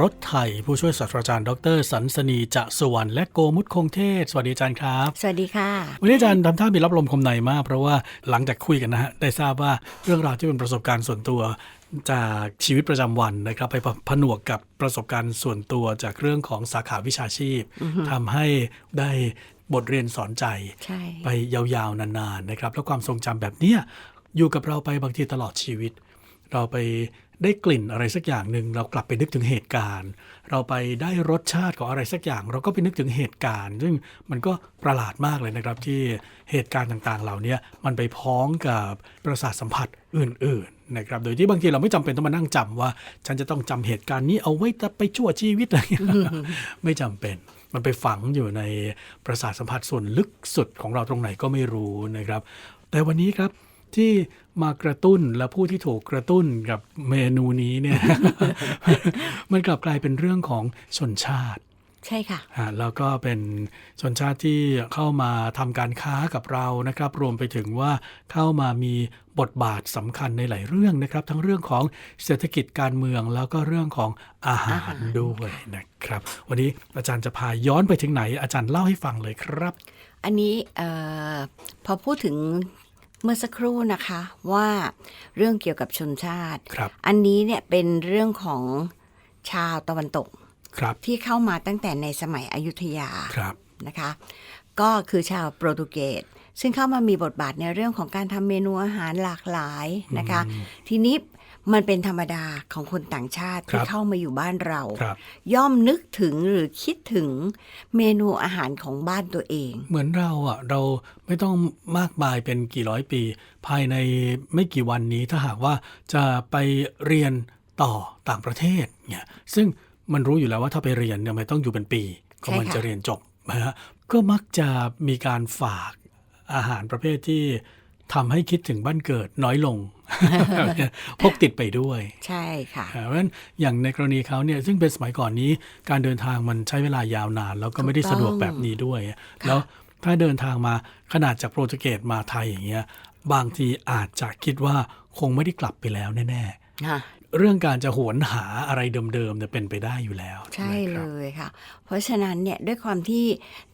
รถไทยผู้ช่วยศาสตราจารย์ดรสันสนีจะสุวรรณและโกมุตคงเทศ สวัสดีอาจารย์ครับ สวัสดีค่ะ วันนี้อาจารย์ทำท่ามีรับลมคมในมาก เพราะว่าหลังจากคุยกันนะฮะได้ทราบว่าเรื่องราวที่เป็นประสบการณ์ส่วนตัวจากชีวิตประจำวันนะครับ ไปผนวกกับประสบการณ์ส่วนตัวจากเรื่องของสาขาวิชาชีพทำให้ได้บทเรียนสอนใจใช่ไปยาวๆ นานๆนะครับ แล้วความทรงจำแบบเนี้ยอยู่กับเราไปบางทีตลอดชีวิต เราไป ได้กลิ่นอะไรสักอย่างหนึ่งเรากลับไปนึกถึงเหตุการณ์ เราไปได้รสชาติของอะไรสักอย่าง เราก็ไปนึกถึงเหตุการณ์ ซึ่งมันก็ประหลาดมากเลยนะครับ ที่เหตุการณ์ต่างๆ เหล่านี้มันไปพ้องกับประสาทสัมผัสอื่นๆนะครับโดยที่บางทีเราไม่จำเป็นต้องมานั่งจำว่า ฉันจะต้องจำเหตุการณ์นี้เอาไว้จะไปชั่วชีวิตอะไรไม่จำเป็นมันไปฝังอยู่ในประสาทสัมผัสส่วนลึกสุดของเราตรงไหนก็ไม่รู้นะครับ แต่วันนี้ครับ ที่มากระตุ้นและผู้ที่ถูกกระตุ้นกับเมนูนี้เนี่ย มันกลับกลายเป็นเรื่องของชนชาติ ใช่ค่ะอ่าแล้วก็เป็นชนชาติที่เข้ามาทำการค้ากับเรานะครับ รวมไปถึงว่าเข้ามามีบทบาทสำคัญในหลายเรื่องนะครับ ทั้งเรื่องของเศรษฐกิจการเมืองแล้วก็เรื่องของอาหารด้วยนะครับ วันนี้อาจารย์จะพาย้อนไปถึงไหน อาจารย์เล่าให้ฟังเลยครับอันนี้เออพอพูดถึง เมื่อสักครู่นะคะว่าเรื่องเกี่ยวกับชนชาติครับอันนี้เนี่ยเป็นเรื่องของชาวตะวันตกครับที่เข้ามาตั้งแต่ในสมัยอยุธยาครับนะคะ ก็คือชาวโปรตุเกสซึ่งเข้ามามีบทบาทในเรื่องของการทำเมนูอาหารหลากหลายนะคะ ทีนี้ มันเป็นธรรมดาของคนต่างชาติที่ครับเข้ามาอยู่บ้านเราครับย่อมนึกถึงหรือคิดถึงเมนูอาหารของบ้านตัวเอง เหมือนเราอะ เราไม่ต้องมากมายเป็นกี่ร้อยปี ภายในไม่กี่วันนี้ถ้าหากว่าจะไปเรียนต่อต่างประเทศเนี่ยซึ่งมันรู้อยู่แล้วว่าถ้าไปเรียนเนี่ยมันต้องอยู่เป็นปีก็มันใช่ค่ะจะเรียนจบนะฮะก็มักจะมีการฝากอาหารประเภทที่ ทำให้คิดถึงบ้านเกิดน้อยลง พกติดไปด้วย ใช่ค่ะอ่าเพราะฉะนั้นอย่างในกรณีเขาเนี่ยซึ่งเป็นสมัยก่อนนี้การเดินทางมันใช้เวลายาวนาน แล้วก็ไม่ได้สะดวกแบบนี้ด้วย แล้วถ้าเดินทางมาขนาดจากโปรตุเกสมาไทยอย่างเงี้ยบางทีอาจจะคิดว่าคงไม่ได้กลับไปแล้วแน่ค่ะๆ เรื่องการจะหวนหาอะไรเดิมๆเนี่ยเป็นไปได้อยู่แล้ว ใช่นะคเลรับยค่ะ เพราะฉะนั้นเนี่ยด้วยความที่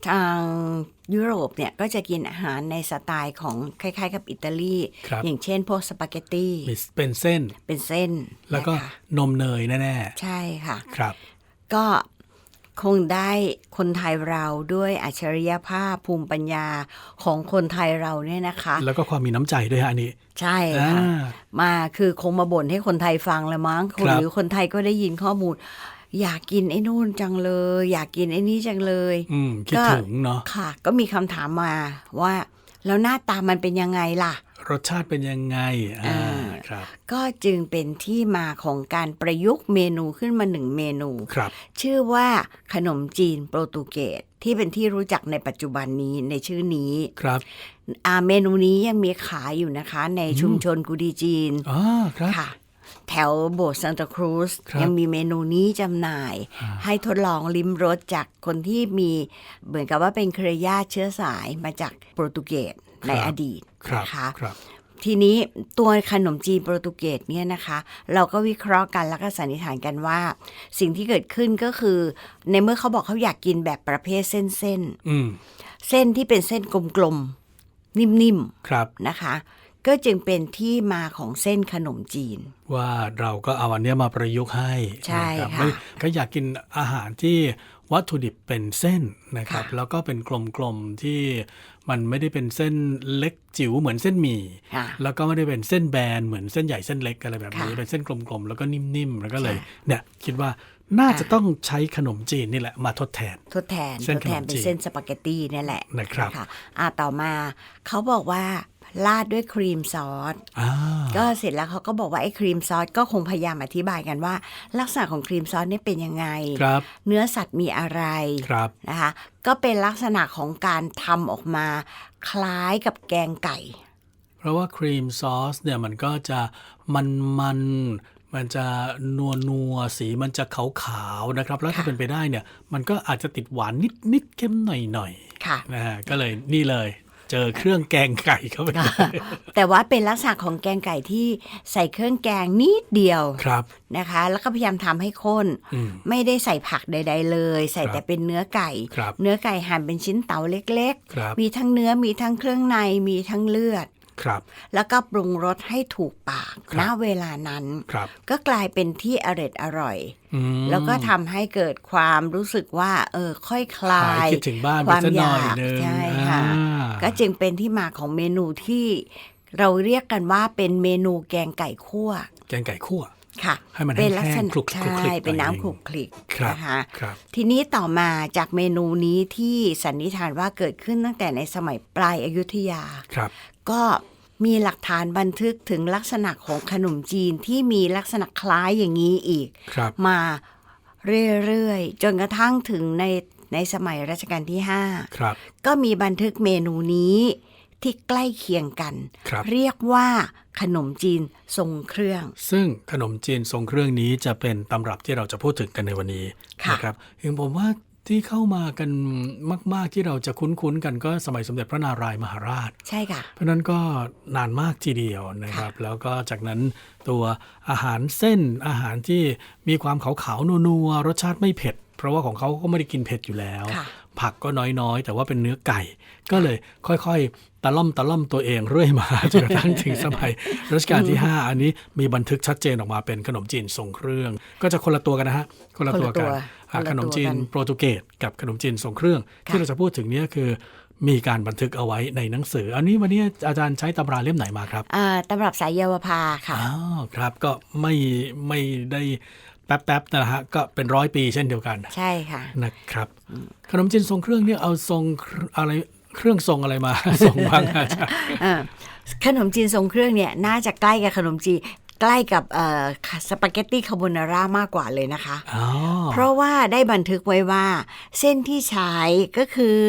ทางยุโรปเนี่ยก็จะกินอาหารในสไตล์ของคล้ายๆ กับอิตาลีครับอย่างเช่นพวกสปาเกตตี้มีเป็นเส้นเป็นเส้น แล้วก็นะคะนมเนยแน่ใช่ค่ะๆครับ ก็ คงได้คนไทยเราด้วยอัจฉริยภาพภูมิปัญญาของคนไทยเราเนี่ยนะคะ แล้วก็ความมีน้ำใจด้วยฮะอันนี้ ใช่ค่ะอ่ามาคือคงมาบ่นให้คนไทยฟังละมั้งครับหรือคนไทยก็ได้ยินข้อมูล อยากกินไอ้นู่นจังเลย อยากกินไอ้นี่จังเลยอืมคิดก็ถึงเนาะค่ะ ก็มีคำถามมาว่า แล้วหน้าตามันเป็นยังไงล่ะ รสชาติเป็นยังไงอ่าอ่าครับ ก็จึงเป็นที่มาของการประยุกต์เมนูขึ้นมาหนึ่งเมนูครับ ชื่อว่าขนมจีนโปรตุเกสที่เป็นที่รู้จักในปัจจุบันนี้ในชื่อนี้ครับอ่าเมนูนี้ยังมีขายอยู่นะคะ ในชุมชนกุดีจีนอ๋อครับค่ะแถวโบสถ์ซานตาครูสครับยังมีเมนูนี้จำหน่าย ให้ทดลองลิ้มรสจากคนที่มีเหมือนกับว่าเป็นเครือญาติเชื้อสายมาจากโปรตุเกสในอดีตครับ นะคะครับทีนี้ตัวขนมจีนโปรตุเกสเนี่ยนะคะ เราก็วิเคราะห์กันแล้วก็สันนิษฐานกันว่า สิ่งที่เกิดขึ้นก็คือ ในเมื่อเขาบอกเขาอยากกินแบบประเภทเส้นเส้นอืมๆเส้นที่เป็นเส้นกลมๆ นิ่มครับๆนะคะ ก็จึงเป็นที่มาของเส้นขนมจีน ว่าเราก็เอาอันเนี้ยมาประยุกต์ให้ใช่นะครับค่ะไม่ก็อยากกินอาหารที่ วัตถุดิบเป็นเส้นนะครับค่ะแล้วก็เป็นกลมๆที่มันไม่ได้เป็นเส้นเล็กจิ๋วเหมือนเส้นหมี่ค่ะแล้วก็ไม่ได้เป็นเส้นแบนเหมือนเส้นใหญ่เส้นเล็กอะไรแบบนี้ค่ะเป็นเส้นกลมๆแล้วก็นิ่มๆแล้วก็เลยใช่เนี่ยคิดว่าน่าจะอะต้องใช้ขนมจีนนี่แหละมาทดแทน ทดแทนเส้นทดแทนขนมเป็นจีนเส้นสปาเกตตี้นี่แหละนะครับค่ะอ่าต่อมาเขาบอกว่า ราดด้วยครีมซอสอ่าก็เสร็จแล้วเขาก็บอกว่าไอ้ครีมซอสก็คงพยายามอธิบายกันว่า ลักษณะของครีมซอสเนี่ยเป็นยังไงครับเนื้อสัตว์มีอะไรครับนะคะก็เป็นลักษณะของการทำออกมาคล้ายกับแกงไก่ เพราะว่าครีมซอสเนี่ยมันก็จะมันมันๆมันจะนัวนัวๆสีมันจะขาวขาวๆนะครับ แล้วถ้าค่ะเป็นไปได้เนี่ย มันก็อาจจะติดหวานนิดนิดๆเค็มหน่อยหน่อยค่ะๆนะฮะก็เลยนี่เลย เจอเครื่องแกงไก่เข้าไปแต่ว่าเป็นลักษณะของแกงไก่ที่ใส่เครื่องแกงนิดเดียวครับนะคะ แล้วก็พยายามทำให้ข้นอืมไม่ได้ใส่ผักใด ๆ เลย ใส่ครับแต่เป็นเนื้อไก่ครับเนื้อไก่หั่นเป็นชิ้นเต๋าเล็กครับๆมีทั้งเนื้อมีทั้งเครื่องในมีทั้งเลือด ครับ แล้วก็ปรุงรสให้ถูกปากครัณบเวลานั้นครับก็กลายเป็นที่อร่อยอร่อยอืมแล้วก็ทำให้เกิดความรู้สึกว่า เออ ค่อยคลาหายยคิดถึงบ้านคไปวามสักหอน่อยยากหนึงใช่ค่ะอ่าก็จึงเป็นที่มาของเมนูที่เราเรียกกันว่าเป็นเมนูแกงไก่คั่ว แกงไก่คั่วค่ะให้มันเป็นลักษแห้งณะๆคลุกๆใช่คลุกๆหน่อยเป็นหนึ่งน้ำคลุกคลิกครับนะคะครับทีนี้ต่อมาจากเมนูนี้ที่สันนิษฐานว่าเกิดขึ้นตั้งแต่ในสมัยปลายอายุทยาครับ ก็มีหลักฐานบันทึกถึงลักษณะของขนมจีนที่มีลักษณะคล้ายอย่างนี้อีกครับมาเรื่อยๆ จนกระทั่งถึงในในสมัยรัชกาลที่ครับ5ก็มีบันทึกเมนูนี้ที่ใกล้เคียงกันครับเรียกว่าขนมจีนทรงเครื่อง ซึ่งขนมจีนทรงเครื่องนี้จะเป็นตำรับที่เราจะพูดถึงกันในวันนี้ค่ะนะครับเองผมว่า ที่เข้ามากันมาก ๆ ที่เราจะคุ้น ๆ กันก็สมัยสมเด็จพระนารายมหาราช ใช่ค่ะ เพราะฉะนั้นก็นานมากทีเดียวนะครับ แล้วก็จากนั้นตัวอาหารเส้นอาหารที่มีความขาวๆนัวๆรสชาติไม่เผ็ด เพราะว่าของเขาก็ไม่ได้กินเผ็ดอยู่แล้วค่ะผักก็น้อยๆ แต่ว่าเป็นเนื้อไก่ ก็เลยค่อยๆ ตะล่อมตะล่อมตัวเองเรื่อยมาจนกระทั่งถึงสมัยรัชกาลที่ 5 อันนี้มีบันทึกชัดเจนออกมาเป็นขนมจีนทรงเครื่อง ก็จะคนละตัวกันนะฮะคนละตัวกัน คนละตัวอะคนละตัวขนมจีนกันโปรตุเกสกับขนมจีนทรงเครื่อง ที่เราจะพูดถึงเนี้คือมีการบันทึกเอาไว้ในหนังสือ อันนี้วันนี้อาจารย์ใช้ตำราเล่มไหนมาครับอ่าตำรับสายเยาวภาค่ะอ๋อครับก็ไม่ไม่ได้แป๊บๆนะฮะก็เป็นร้อยปีเช่นเดียวกัน ใช่ค่ะนะครับ ขนมจีนทรงเครื่องเนี่ยเอาทรงอะไรเครื่องทรงอะไรมาส่งบ้างอาจารย์อ่าขนมจีนทรงเครื่องเนี่ยน่าจะใกล้กับขนมจีน ใกล้กับเอ่อสปาเกตตี้คาโบนาร่ามากกว่าเลยนะคะอ๋อเพราะว่าได้บันทึกไว้ว่า เส้นที่ใช้ก็คือ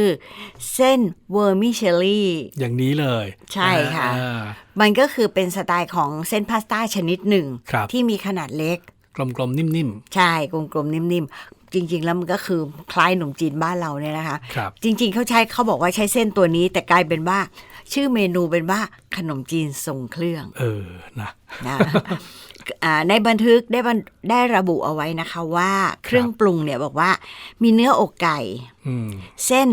เส้นเวอร์มิเชลลี่อย่างนี้เลย ใช่ค่ะอ่ามันก็คือเป็นสไตล์ของเส้นพาสต้าชนิดหนึ่งครับที่มีขนาดเล็ก กลมๆนิ่มใช่กลมๆนิ่มๆ จริง ๆ แล้วมันก็คือคล้ายขนมจีนบ้านเราเนี่ยนะคะๆครับจริง ๆเขาใช้เขาบอกว่าใช้เส้นตัวนี้ แต่กลายเป็นว่า ชื่อเมนูเป็นว่าขนมจีนทรงเครื่องเออนะนะอ่าในบันทึกได้บันได้ระบุเอาไว้นะคะว่าเครื่องปรุงเนี่ยบอกว่า มีเนื้ออกไก่อืมเส้น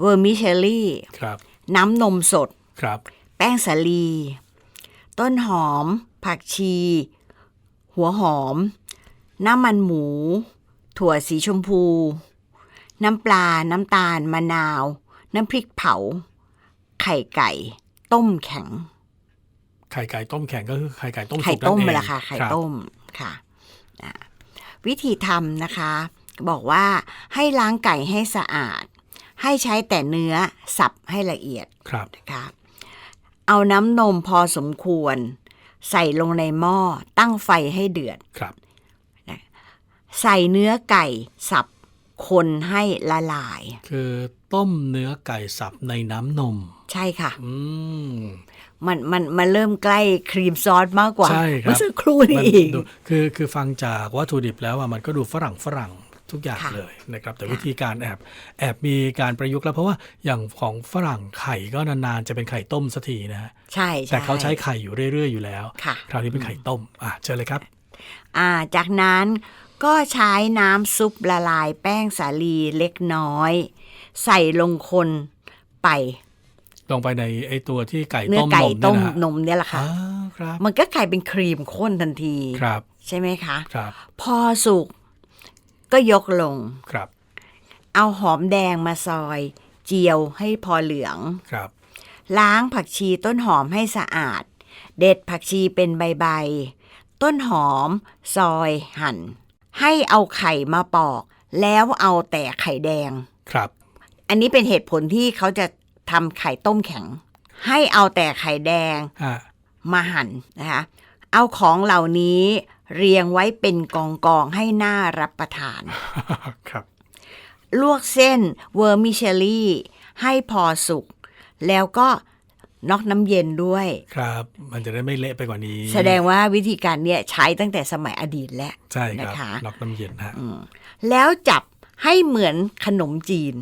เวอร์มิเชลลี่ครับน้ำนมสดครับแป้งสาลี ต้นหอม ผักชี หัวหอม น้ำมันหมู ถั่วสีชมพู น้ำปลา น้ำตาล มะนาว น้ำพริกเผา ไข่ไก่ ต้มแข็ง ไข่ไก่ต้มแข็งก็คือไข่ไก่ต้มไข่สุกนั่นต้มเองมาละค่ะไข่รับต้มค่ะอ่าวิธีทำนะคะ บอกว่าให้ล้างไก่ให้สะอาด ให้ใช้แต่เนื้อสับให้ละเอียดครับนะคะเอาน้ำนมพอสมควร ใส่ลงในหม้อตั้งไฟให้เดือดครับใส่เนื้อไก่สับคนให้ละลาย คือต้มเนื้อไก่สับในน้ำนม ใช่ค่ะ อืมมันมันมันเริ่มใกล้ครีมซอสมากกว่าใช่ครับเมื่อสักครู่มันี่นเองดูคือคือฟังจากวัตถุดิบแล้วอะมันก็ดูฝรั่งฝรั่ง ทุกอย่างค่ะเลยนะครับ แต่วิธีการแอบแอบมีการประยุกต์แล้วเพราะว่าอย่างของฝรั่งไข่ก็นานๆ จะเป็นไข่ต้มสักทีนะฮะใช่ใช่แต่เขาใช้ไข่อยู่เรื่อยๆอยู่แล้วค่ะคราวนี้เป็นไข่ต้มอะเชิญเลยครับ อ่าจากนั้นก็ใช้น้ำซุปละลายแป้งสาลีเล็กน้อย ใส่ลงคนไป ลงไปในไอตัวที่ไก่เนื้อต้มไก่นมต้มเนี่ยนะฮะนมเนี่ยแหละค่ะอ่าครับมันก็กลายเป็นครีมข้นทันทีครับ ใช่ไหมคะครับพอสุก ก็ยกลง ครับ เอาหอมแดงมาซอย เจียวให้พอเหลือง ครับ ล้างผักชีต้นหอมให้สะอาด เด็ดผักชีเป็นใบๆ ต้นหอม ซอยหั่น ให้เอาไข่มาปอก แล้วเอาแต่ไข่แดง ครับ อันนี้เป็นเหตุผลที่เขาจะทำไข่ต้มแข็ง ให้เอาแต่ไข่แดง อะมาหั่นนะคะ เอาของเหล่านี้ เรียงไว้เป็นกองกองๆให้น่ารับประทาน ครับ ลวกเส้นเวอร์มิเชลลี่ ให้พอสุก แล้วก็นอกน้ำเย็นด้วย ครับ มันจะได้ไม่เละไปกว่านี้ แสดงว่าวิธีการเนี้ยใช้ตั้งแต่สมัยอดีตแล้วใช่ครับนะคะนอกน้ำเย็นฮะแล้วจับให้เหมือนขนมจีน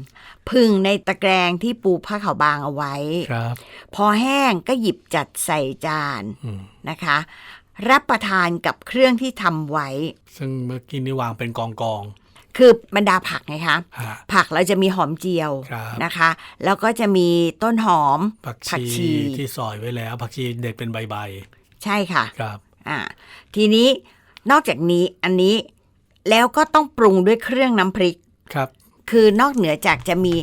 พึ่งในตะแกรงที่ปูผ้าขาวบางเอาไว้ ครับ พอแห้งก็หยิบจัดใส่จานอืมนะคะ รับประทานกับเครื่องที่ทำไว้ ซึ่งเมื่อกี้นี่วางเป็นกองกองคือบรรดาผักไงคะๆฮะผักเราจะมีหอมเจียวครับนะคะ แล้วก็จะมีต้นหอมผักผักชีชีที่ซอยไว้แล้ว ผักชีเด็ดเป็นใบใช่ค่ะๆครับอ่าทีนี้นอกจากนี้อันนี้แล้วก็ต้องปรุงด้วยเครื่องน้ำพริกครับ คือนอกเหนือจากจะมี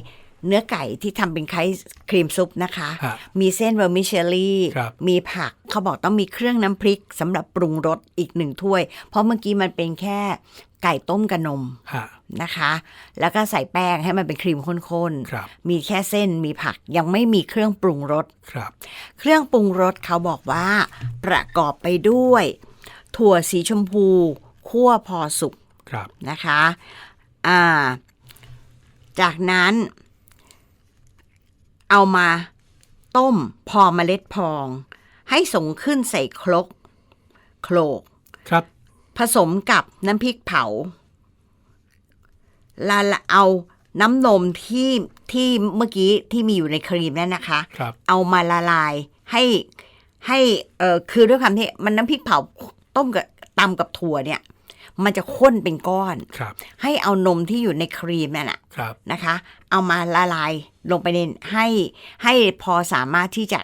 เนื้อไก่ที่ทำเป็นคล้ายครีมซุปนะคะ ฮะมีเส้นเวอร์มิเชลลี่ ครับ มีผักเขาบอกต้องมีเครื่องน้ำพริกสำหรับปรุงรสอีกหนึ่งถ้วย เพราะเมื่อกี้มันเป็นแค่ไก่ต้มกับนมฮะนะคะ แล้วก็ใส่แป้งให้มันเป็นครีมข้นครับๆ มีแค่เส้นมีผักยังไม่มีเครื่องปรุงรส ครับ เครื่องปรุงรสเขาบอกว่า ประกอบไปด้วย ถั่วสีชมพูคั่วพอสุก ครับ นะคะ อ่า จากนั้น เอามาต้มพอเมล็ดพอง ให้ส่งขึ้นใส่ครกโคลกครับ ผสมกับน้ำพริกเผาละละเอาน้ำนมที่ที่เมื่อกี้ที่มีอยู่ในครีมนั่นนะคะครับ เอามาละลายให้ให้เออคือด้วยความที่มันน้ำพริกเผาต้มกับตำกับถั่วเนี่ย มันจะข้นเป็นก้อนครับให้เอานมที่อยู่ในครีมนั่นน่ะครับนะคะ เอามาละลายลงไปในให้ให้พอสามารถที่จะ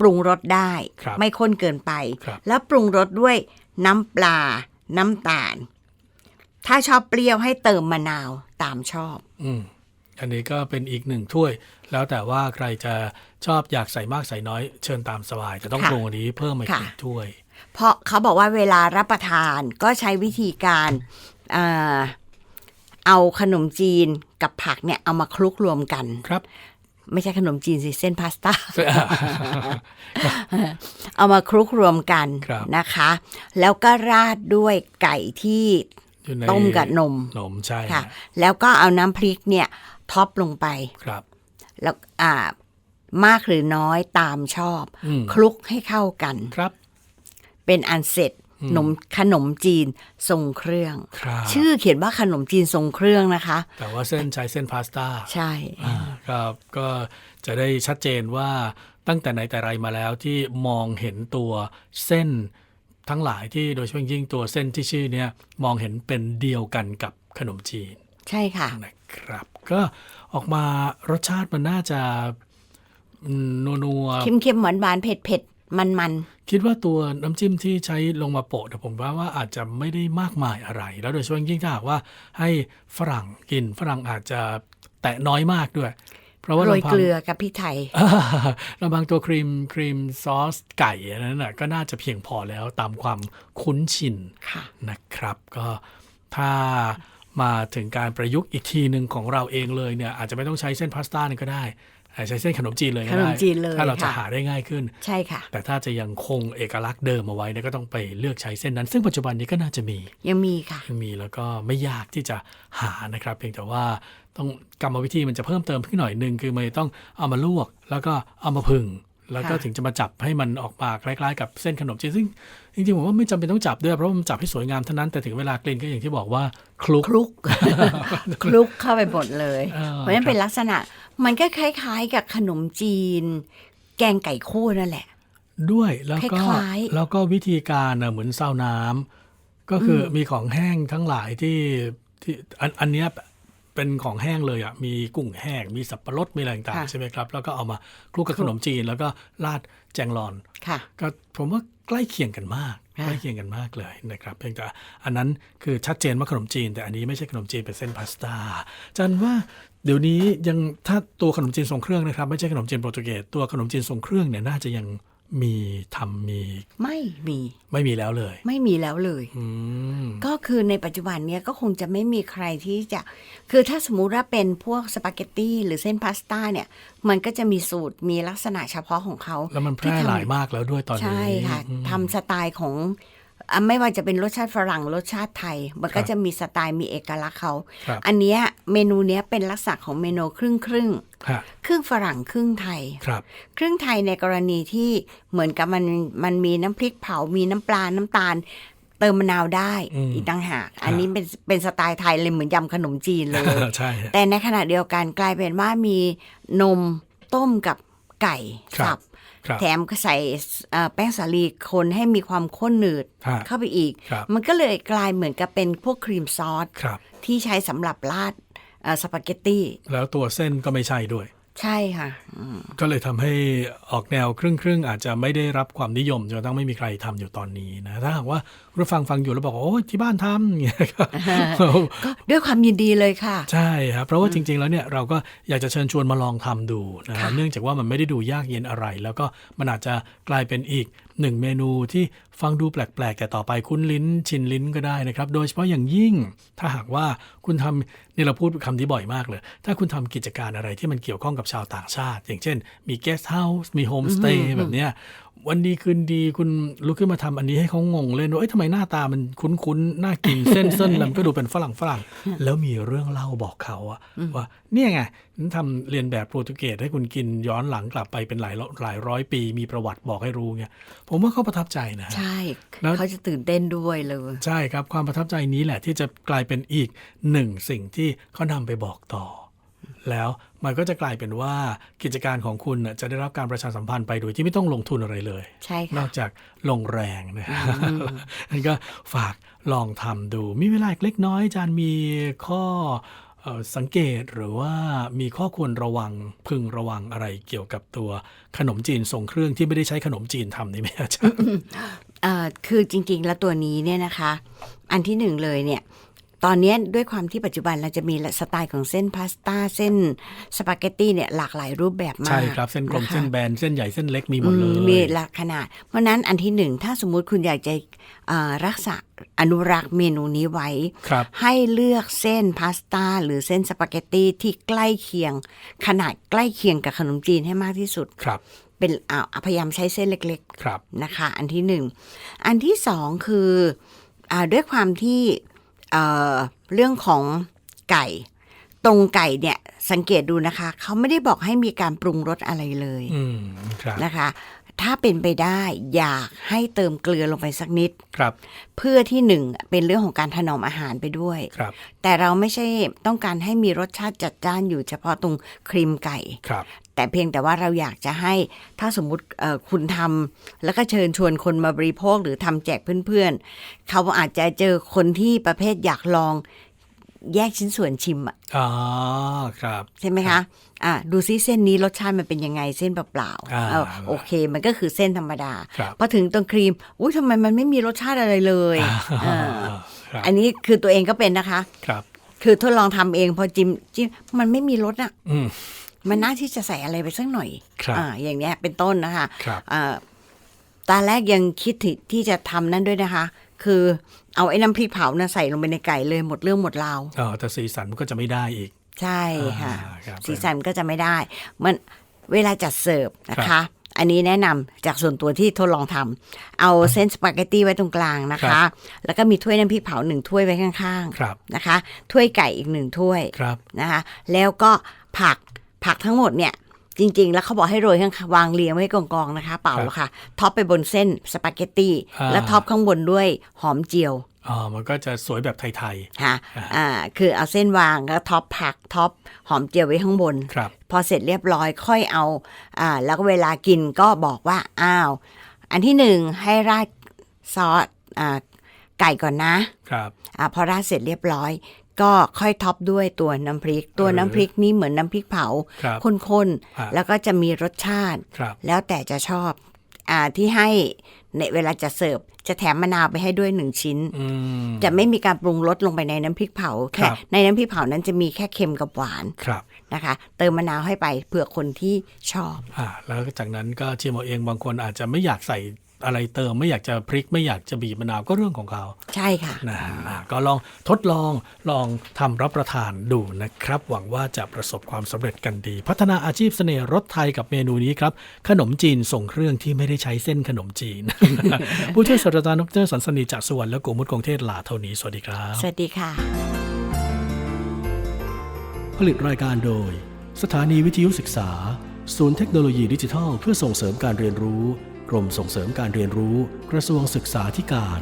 ปรุงรสได้ครับไม่ข้นเกินไปครับแล้วปรุงรสด้วยน้ำปลา น้ำตาล ถ้าชอบเปรี้ยวให้เติมมะนาวตามชอบ อืมอันนี้ก็เป็นอีกหนึ่งถ้วย แล้วแต่ว่าใครจะชอบอยากใส่มากใส่น้อยเชิญตามสบายแต่ต้องค่ะปรุงอันนี้เพิ่มมาอีกค่ะหนึ่งถ้วย เพราะเขาบอกว่าเวลารับประทานก็ใช้วิธีการเอ่อเอาขนมจีนกับผักเนี่ยเอามาคลุกรวมกันครับ ไม่ใช่ขนมจีนสิเส้นพาสต้าเอามาคลุกรวมกันครับนะคะ แล้วก็ราดด้วยไก่ที่อยู่ในต้มกับนมนมใช่ค่ะฮะแล้วก็เอาน้ำพริกเนี่ยท็อปลงไปครับ แล้วอ่ามากหรือน้อยตามชอบอืมคลุกให้เข้ากันครับ เป็นอันเสร็จอืมนมขนมจีนทรงเครื่องครับชื่อเขียนว่าขนมจีนทรงเครื่องนะคะ แต่ว่าเส้นใช้เส้นพาสต้าใช่อ่าครับก็จะได้ชัดเจนว่าตั้งแต่ไหนแต่ไรมาแล้วที่มองเห็นตัวเส้นทั้งหลายที่โดยเฉพาะยิ่งตัวเส้นที่ชื่อเนี้ยมองเห็นเป็นเดียวกันกับขนมจีน ใช่ค่ะนะครับ ก็ออกมารสชาติมันน่าจะนัวนัวๆเค็มๆหวานหวานๆเผ็ดเผ็ด มันมันคิดว่าตัวน้ำจิ้มที่ใช้ลงมาโปะเนี่ยผมว่าว่าอาจจะไม่ได้มากมายอะไร แล้วโดยเฉพาะยิ่งถ้าหากว่าให้ฝรั่งกินฝรั่งอาจจะแตะน้อยมากด้วย เพราะว่าๆโรยลำพัเกงลือกับพริกไทยลำพังตัวครีมครีมซอสไก่อันนั้นนะก็น่าจะเพียงพอแล้วตามความคุ้นชินค่ะนะครับ ก็ถ้ามาถึงการประยุกต์อีกทีหนึ่งของเราเองเลยเนี่ยอาจจะไม่ต้องใช้เส้นพาสต้านี่ก็ได้อาจจะ ใช้เส้นขนมจีนเลยก็ขนได้มจีนเลยถ้าเราจะค่ะหาได้ง่ายขึ้น ใช่ค่ะ แต่ถ้าจะยังคงเอกลักษณ์เดิมเอาไว้เนี่ยก็ต้องไปเลือกใช้เส้นนั้น ซึ่งปัจจุบันนี้ก็น่าจะมี ยังมีค่ะยังมีแล้วก็ไม่ยากที่จะหานะครับ เพียงแต่ว่าต้องกรรมวิธีมันจะเพิ่มเติมขึ้นหน่อยหนึ่งคือมันจะต้องเอามาลวก แล้วก็เอามาผึ่งแล้วก็ค่ะถึงจะมาจับให้มันออกมาคล้ายๆกับเส้นขนมจีนซึ่งจริงๆผมว่าไม่จำเป็นต้องจับด้วยเพราะว่ามันจับให้สวยงามเท่านั้นแต่ถึงเวลากลิ่นก็อย่างที่บอกว่าคลุกคลุกคลุกเข้าไปหมดเลยอ่าเพราะฉะนั้นเป็นลักษณะ มันก็คล้าย ๆ กับขนมจีน แกงไก่คู่นั่นแหละ ด้วยแล้วก็คล้ายๆ แล้วก็วิธีการน่ะเหมือนซาวน้ำก็คืออมีของแห้งทั้งหลายที่ที่อันอันเนี้ยเป็นของแห้งเลยอะมีกุ้งแห้งมีสับปะรดมีอะไรต่างค่ะๆใช่ไหมครับ แล้วก็เอามาคลุกกับขนมจีน แล้วก็ราดแจงรอน ค่ะ ก็ผมว่าใกล้เคียงกันมาก ค่ะ ใกล้เคียงกันมากเลยนะครับเพียงแต่อันนั้นคือชัดเจนว่าขนมจีน แต่อันนี้ไม่ใช่ขนมจีนเป็นเส้นพาสต้าจันว่า เดี๋ยวนี้ยังถ้าตัวขนมจีนทรงเครื่องนะครับ ไม่ใช่ขนมจีนโปรตุเกสตัวขนมจีนทรงเครื่องเนี่ยน่าจะยังมีทำมีไม่มีไม่มีแล้วเลย ไม่มีแล้วเลยอืมก็คือในปัจจุบันเนี้ยก็คงจะไม่มีใครที่จะ คือถ้าสมมุติว่าเป็นพวกสปาเกตตี้หรือเส้นพาสต้าเนี่ย มันก็จะมีสูตรมีลักษณะเฉพาะของเขา แล้วมันแพร่หลายมากแล้วด้วยตอนนี้ ใช่ค่ะอืมทำสไตล์ของอะ ไม่ว่าจะเป็นรสชาติฝรั่งรสชาติไทย มันก็ครับจะมีสไตล์มีเอกลักษณ์เขาครับอันเนี้ยเมนูเนี้ยเป็นลักษณะของเมนูครึ่งครึ่งฮะครึ่งฝรั่งครึ่งไทยครับ ครึ่งไทยในกรณีที่เหมือนกับมันมันมีน้ำพริกเผา มีน้ำปลา น้ำตาล เติมมะนาวได้อืมอีกต่างหาก อันนี้เป็นเป็นสไตล์ไทยเลยเหมือนยำขนมจีนเลยใช่ฮะแต่ในขณะเดียวกันกลายเป็นว่ามีนมต้มกับไก่ครับสับครับ แถมก็ใส่เอ่อแป้งสาลีคนให้มีความข้นหนืดฮะเข้าไปอีกครับมันก็เลยกลายเหมือนกับเป็นพวกครีมซอสครับที่ใช้สำหรับราดเอ่อสปาเกตตี้ แล้วตัวเส้นก็ไม่ใช่ด้วย ใช่ค่ะก็เลยทำให้ออกแนวครึ่งครึ่งๆอาจจะไม่ได้รับความนิยมจนกระทั่งไม่มีใครทำอยู่ตอนนี้นะ ถ้าหากว่าผู้ฟังฟังอยู่แล้วบอกว่าโอ้ยที่บ้านทำอย่างเงี้ยก็ ก็ด้วยความยินดีเลยค่ะ ใช่ครับเพราะว่าจริง ๆ แล้วเนี่ยเราก็อยากจะเชิญชวนมาลองทำดูนะฮะค่ะ เนื่องจากว่ามันไม่ได้ดูยากเย็นอะไร แล้วก็มันอาจจะกลายเป็นอีก หนึ่งเมนูที่ฟังดูแปลกๆ แต่ต่อไปคุ้นลิ้นชินลิ้นก็ได้นะครับ โดยเฉพาะอย่างยิ่งถ้าหากว่าคุณทำนี่เราพูดคำนี้บ่อยมากเลย ถ้าคุณทำกิจการอะไรที่มันเกี่ยวข้องกับชาวต่างชาติ อย่างเช่น มีเกสต์เฮาส์มีโฮมสเตย์แบบเนี้ย วันดีคืนดีคุณลุกขึ้นมาทำอันนี้ให้เขางงเล่นว่าเอ้ยทำไมหน้าตามันคุ้นๆน่ากินเส้นเส้นแล้วมันก็ดูเป็นฝรั่งฝรั่งแล้วมีเรื่องเล่าบอกเขาอะว่าเนี่ยไงฉันทำเรียนแบบโปรตุเกสให้คุณกินย้อนหลังกลับไปเป็นหลายร้อยหลายร้อยปี มีประวัติบอกให้รู้ไงผมว่าเขาประทับใจนะฮะใช่แล้วเขาจะตื่นเต้นด้วยเลย ใช่ครับความประทับใจนี้แหละที่จะกลายเป็นอีกหนึ่งสิ่งที่เขานำไปบอกต่อ แล้วมันก็จะกลายเป็นว่ากิจการของคุณน่ะจะได้รับการประชาสัมพันธ์ไปโดยที่ไม่ต้องลงทุนอะไรเลย ใช่นค่ะอกจากลงแรงนะฮะนั่นก็ฝากลองทำดู มีเวลาอีกเล็กน้อยอาจารย์มีข้อเอ่อสังเกตหรือว่ามีข้อควรระวังพึงระวังอะไรเกี่ยวกับตัวขนมจีนทรงเครื่องที่ไม่ได้ใช้ขนมจีนทำนี่ไหมอาจารย์เอ่อคือจริงๆแล้วตัวนี้เนี่ยนะคะ อันที่หนึ่งเลยเนี่ย ตอนเนี้ยด้วยความที่ปัจจุบันเราจะมีสไตล์ของเส้นพาสต้าเส้นสปาเกตตี้เนี่ยหลากหลายรูปแบบมากใช่ครับเส้นกลมะคะเส้นแบนเส้นใหญ่เส้นเล็กมีหมดเลอืยมมีหลากขนาด เพราะฉะนั้นอันที่หนึ่งถ้าสมมุติคุณอยากจะเอ่อรักษาอนุรักษ์เมนูนี้ไว้ครับให้เลือกเส้นพาสต้าหรือเส้นสปาเกตตี้ที่ใกล้เคียง ขนาดใกล้เคียงกับขนมจีนให้มากที่สุดครับเป็นอ่าพยายามใช้เส้นเล็กๆครับนะคะ อันที่หนึ่ง อันที่สองคืออาด้วยความที่ เอ่อเรื่องของไก่ ตรงไก่เนี่ยสังเกตดูนะคะ เขาไม่ได้บอกให้มีการปรุงรสอะไรเลยอืมครับนะคะ ถ้าเป็นไปได้อยากให้เติมเกลือลงไปสักนิดครับ เพื่อที่หนึ่งเป็นเรื่องของการถนอมอาหารไปด้วยครับ แต่เราไม่ใช่ต้องการให้มีรสชาติจัดจ้านอยู่เฉพาะตรงครีมไก่ครับ แต่เพียงแต่ว่าเราอยากจะให้ถ้าสมมุติเอ่อคุณทำแล้วก็เชิญชวนคนมาบริโภคหรือทำแจกเพื่อนๆ เขาอาจจะเจอคนที่ประเภทอยากลอง แยกชิ้นส่วนชิมอะอ๋อครับ ใช่ไหมคะอะดูซิเส้นนี้รสชาติมันเป็นยังไงเส้นเปล่าอ่าๆเอาโอเค มันก็คือเส้นธรรมดาครับพอถึงตรงครีมอุ้ยทำไมมันไม่มีรสชาติอะไรเลยอ่าครับอันนี้คือตัวเองก็เป็นนะคะ ครับ คือทดลองทำเองพอจิ้มจิ้มมันไม่มีรสอะอืมมันน่าที่จะใส่อะไรไปสักหน่อยครับอ่าอย่างเนี้ยเป็นต้นนะคะครับอ่าตอนแรกยังคิดที่ที่จะทำนั่นด้วยนะคะ คือเอาไอ้น้ำพริกเผานะใส่ลงไปในไก่เลยหมดเรื่องหมดราวอ๋อแต่สีสันมันก็จะไม่ได้อีก ใช่ค่ะ อ่าครับสีสันก็จะไม่ได้ มันเวลาจัดเสิร์ฟนะครัคะบอันนี้แนะนำจากส่วนตัวที่ทดลองทำเอาเส้นสปาเกตตี้ไว้ตรงกลางนะครัคะ บ แล้วก็มีถ้วยน้ำพริกเผาหนึ่งถ้วยไว้ข้างครับๆนะคะ ถ้วยไก่อีกหนึ่งถ้วยครับ นะคะ แล้วก็ผักผักทั้งหมดเนี่ย จริง ๆ แล้วเขาบอกให้โรยข้างวางเรียงไว้กองๆนะคะ เปล่าหรอกค่ะ ท็อปไปบนเส้นสปาเกตตี้อ่าแล้วท็อปข้างบนด้วยหอมเจียวอ๋อมันก็จะสวยแบบไทยค่ะอ่า คือเอาเส้นวางแล้วท็อปผักท็อปหอมเจียวไว้ข้างบนๆครับพอเสร็จเรียบร้อยค่อยเอา อ่า แล้วก็เวลากินก็บอกว่า อ้าว อันที่หนึ่งให้ราดซอส อ่า ไก่ก่อนนะครับ อ่า พอราดเสร็จเรียบร้อย ก็ค่อยท็อปด้วยตัวน้ำพริก ตัวน้ำพริกนี่เหมือนน้ำพริกเผาครับข้นอ่าๆแล้วก็จะมีรสชาติครับแล้วแต่จะชอบอ่าที่ให้ในเวลาจะเสิร์ฟจะแถมมะนาวไปให้ด้วยหนึ่งชิ้นอืมจะไม่มีการปรุงรสลงไปในน้ำพริกเผาคแค่รับในน้ำพริกเผานั้นจะมีแค่เค็มกับหวานครับนะคะ เติมมะนาวให้ไปเผื่อคนที่ชอบอ่าแล้วจากนั้นก็ชิมเอาเองบางคนอาจจะไม่อยากใส่ อะไรเติมไม่อยากจะพริกไม่อยากจะบีบมะนาวก็เรื่องของเขาใช่ค่ะนะฮะอ่าก็ลองทดลองลองทำรับประทานดูนะครับ หวังว่าจะประสบความสำเร็จกันดี พัฒนาอาชีพเสน่ห์รสไทยกับเมนูนี้ครับ ขนมจีนส่งเครื่องที่ไม่ได้ใช้เส้นขนมจีน ผู้ช่วยศาสตราจารย์ดรสันสนีจากสวรรค์และกูมุตกงเทศลาเท่านี้สวัสดีครับสวัสดีค่ะ ผลิตรายการโดย สถานีวิทยุศึกษา ศูนย์เทคโนโลยีดิจิทัล เพื่อส่งเสริมการเรียนรู้ กรมส่งเสริมการเรียนรู้กระทรวงศึกษาธิการ